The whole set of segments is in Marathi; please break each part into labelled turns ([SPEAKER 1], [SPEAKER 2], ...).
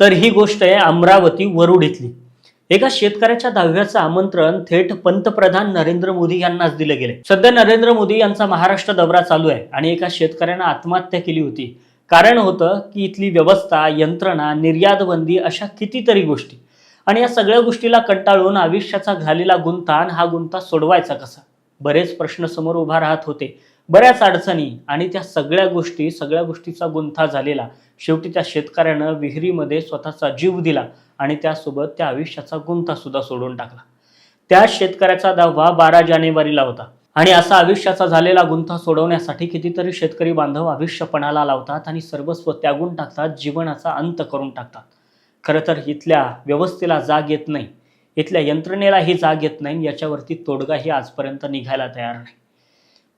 [SPEAKER 1] तर ही गोष्ट आहे अमरावती वरुड इथली. एका शेतकऱ्याच्या दहाव्याचं आमंत्रण थेट पंतप्रधान नरेंद्र मोदी यांनाच दिलं गेले सध्या नरेंद्र मोदी यांचा महाराष्ट्र दौरा चालू आहे आणि एका शेतकऱ्यानं आत्महत्या केली होती. कारण होतं की इथली व्यवस्था यंत्रणा निर्यात बंदी अशा कितीतरी गोष्टी. आणि या सगळ्या गोष्टीला कंटाळून आयुष्याचा झालेला गुंतान हा गुंता सोडवायचा कसा? बरेच प्रश्न समोर उभा राहत होते. बऱ्याच अडचणी आणि त्या सगळ्या गोष्टी सगळ्या गोष्टीचा गुंथा झालेला शेवटी त्या शेतकऱ्यानं विहिरीमध्ये स्वतःचा जीव दिला आणि त्यासोबत त्या आयुष्याचा गुंथा सुद्धा सोडून टाकला. त्या शेतकऱ्याचा दहावा बारा जानेवारीला होता आणि असा आयुष्याचा झालेला गुंथा सोडवण्यासाठी कितीतरी शेतकरी बांधव आयुष्यपणाला लावतात आणि सर्वस्व त्यागून टाकतात जीवनाचा अंत करून टाकतात. खरं तर इथल्या व्यवस्थेला जाग येत नाही. इथल्या यंत्रणेलाही जाग येत नाही याच्यावरती तोडगाही आजपर्यंत निघायला तयार नाही.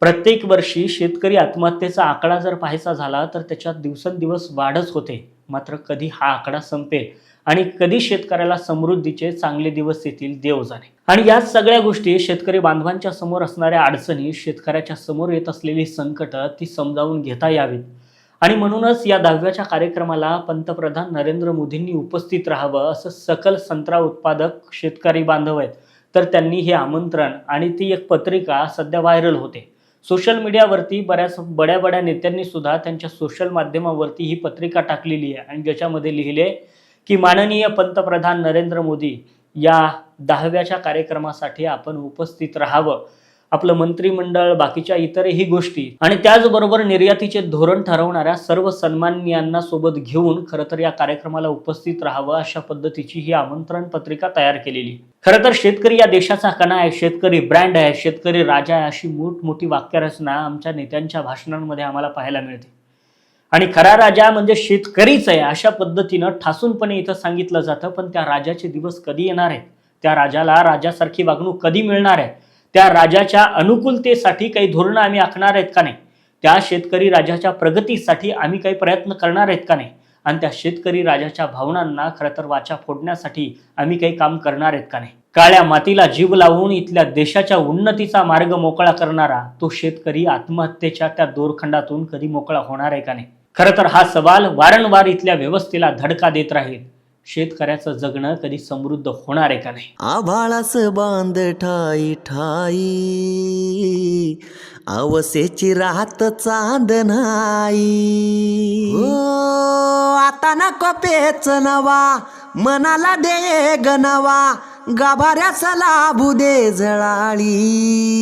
[SPEAKER 1] प्रत्येक वर्षी शेतकरी आत्महत्येचा आकडा जर पाहायचा झाला तर त्याच्यात दिवसेंदिवस वाढच होते. मात्र कधी हा आकडा संपेल आणि कधी शेतकऱ्याला समृद्धीचे चांगले दिवस येतील देव जाणे. आणि या सगळ्या गोष्टी शेतकरी बांधवांच्या समोर असणाऱ्या अडचणी शेतकऱ्याच्या समोर येत असलेली संकट ती समजावून घेता यावीत. आणि म्हणूनच या दहाव्याच्या कार्यक्रमाला पंतप्रधान नरेंद्र मोदींनी उपस्थित राहावं असं सकल संत्रा उत्पादक शेतकरी बांधव आहेत. तर त्यांनी हे आमंत्रण आणि ती एक पत्रिका सध्या व्हायरल होते. सोशल मीडियावरती बऱ्याच बड्या बड्या नेत्यांनी सुद्धा त्यांच्या सोशल माध्यमावरती ही पत्रिका टाकलेली आहे. आणि ज्याच्यामध्ये लिहिले की माननीय पंतप्रधान नरेंद्र मोदी या दहाव्याच्या कार्यक्रमासाठी आपण उपस्थित राहावं. आपलं मंत्रिमंडळ बाकीच्या इतरही गोष्टी. आणि त्याचबरोबर निर्यातीचे धोरण ठरवणाऱ्या सर्व सन्माननीयांना सोबत घेऊन खरं तर या कार्यक्रमाला उपस्थित राहावं अशा पद्धतीची ही आमंत्रण पत्रिका तयार केलेली खरं तर शेतकरी या देशाचा कणा आहे शेतकरी ब्रँड आहे शेतकरी राजा आहे अशी मोठमोठी वाक्यरचना आमच्या नेत्यांच्या भाषणांमध्ये आम्हाला पाहायला मिळते. आणि खरा राजा म्हणजे शेतकरीच आहे अशा पद्धतीनं ठासूनपणे इथं सांगितलं जातं पण त्या राजाचे दिवस कधी येणार आहेत? त्या राजाला राजासारखी वागणूक कधी मिळणार आहे? त्या राजाच्या अनुकूलतेसाठी काही धोरणं आम्ही आखणार आहेत का नाही? त्या शेतकरी राजाच्या प्रगतीसाठी आम्ही काही प्रयत्न करणार आहेत का नाही? आणि त्या शेतकरी राजाच्या भावनांना खरं तर वाचा फोडण्यासाठी आम्ही काही काम करणार आहेत का नाही? काळ्या मातीला जीव लावून इथल्या देशाच्या उन्नतीचा मार्ग मोकळा करणारा तो शेतकरी आत्महत्येच्या त्या दोरखंडातून कधी मोकळा होणार आहे का नाही? खरं तर हा सवाल वारंवार इथल्या व्यवस्थेला धडका देत राहील. शेतकऱ्याचं जगणं कधी समृद्ध होणार आहे का नाही?
[SPEAKER 2] आभाळास बांध ठाई ठाई अवसेची रात चांदनाई नको पेच नवा मनाला दे गनवा गाभाऱ्या सलाबू दे जळाळी.